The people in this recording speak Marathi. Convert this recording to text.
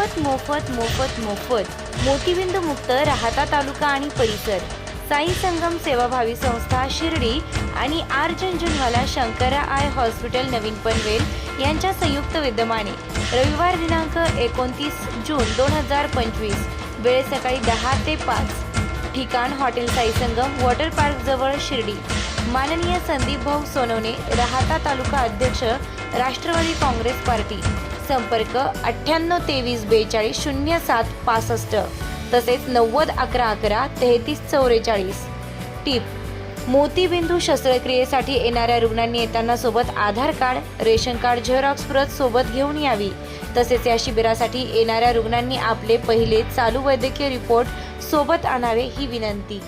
मोफत मोफत मोफत मोफत. मोतीबिंदू मुक्त राहता तालुका आणि परिसर. साई संगम सेवाभावी संस्था शिर्डी आणि R Jhunjhunwala Shankara eye hospital नवीन पनवेल यांच्या संयुक्त विद्यमाने. रविवार दिनांक एकोणतीस जून दोन हजार पंचवीस वेळ सकाळी दहा ते पाच. ठिकाण hotel Sai Sangam water park जवळ शिर्डी. माननीय संदीप भाऊ सोनवणे राहता तालुका अध्यक्ष राष्ट्रवादी काँग्रेस पार्टी. संपर्क अठ्ठ्याण्णव तेवीस बेचाळीस शून्य सात पासष्ट तसेच नव्वद अकरा अकरा तेहतीस चौवेचाळीस टीप मोतीबिंदू शस्त्रक्रियेसाठी येणाऱ्या रुग्णांनी येताना सोबत Aadhaar card ration card xerox प्रत सोबत घेऊन यावी. तसेच या शिबिरासाठी येणाऱ्या रुग्णांनी आपले पहिले चालू वैद्यकीय रिपोर्ट सोबत आणावे ही विनंती.